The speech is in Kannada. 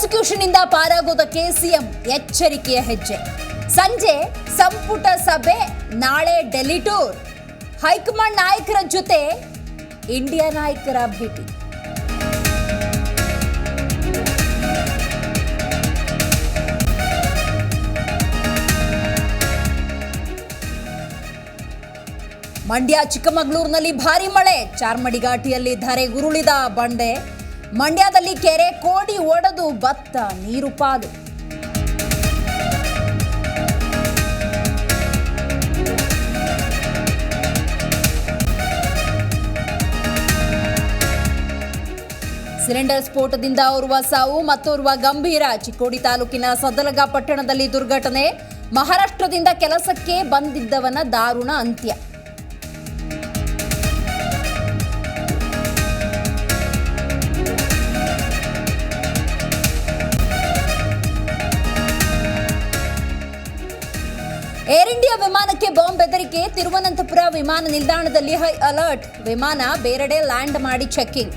ಪ್ರಾಸಿಕ್ಯೂಷನ್ ಇಂದ ಪಾರಾಗೋದಕ್ಕೆ ಸಿಎಂ ಎಚ್ಚರಿಕೆಯ ಹೆಜ್ಜೆ. ಸಂಜೆ ಸಂಪುಟ ಸಭೆ, ನಾಳೆ ಡೆಲ್ಲಿ ಟೂರ್. ಹೈಕಮಾಂಡ್ ನಾಯಕರ ಜೊತೆ ಇಂಡಿಯಾ ನಾಯಕರ ಭೇಟಿ. ಮಂಡ್ಯ ಚಿಕ್ಕಮಗಳೂರಿನಲ್ಲಿ ಭಾರಿ ಮಳೆ. ಚಾರ್ಮಡಿ ಘಾಟಿಯಲ್ಲಿ ಧರೆ ಉರುಳಿದ ಬಂಡೆ. ಮಂಡ್ಯದಲ್ಲಿ ಕೆರೆ ಕೋಡಿ ಒಡೆದು ಭತ್ತ ನೀರು ಪಾಲು ಸಿಲಿಂಡರ್ ಸ್ಫೋಟದಿಂದ ಓರ್ವ ಸಾವು ಮತ್ತೋರ್ವ ಗಂಭೀರ. ಚಿಕ್ಕೋಡಿ ತಾಲೂಕಿನ ಸದಲಗ ಪಟ್ಟಣದಲ್ಲಿ ದುರ್ಘಟನೆ. ಮಹಾರಾಷ್ಟ್ರದಿಂದ ಕೆಲಸಕ್ಕೆ ಬಂದಿದ್ದವನ ದಾರುಣ ಅಂತ್ಯ. ಏರ್ ಇಂಡಿಯಾ ವಿಮಾನಕ್ಕೆ ಬಾಂಬ್ ಬೆದರಿಕೆ ತಿರುವನಂತಪುರ ವಿಮಾನ ನಿಲ್ದಾಣದಲ್ಲಿ ಹೈ ಅಲರ್ಟ್. ವಿಮಾನ ಬೇರೆಡೆ ಲ್ಯಾಂಡ್ ಮಾಡಿ ಚೆಕಿಂಗ್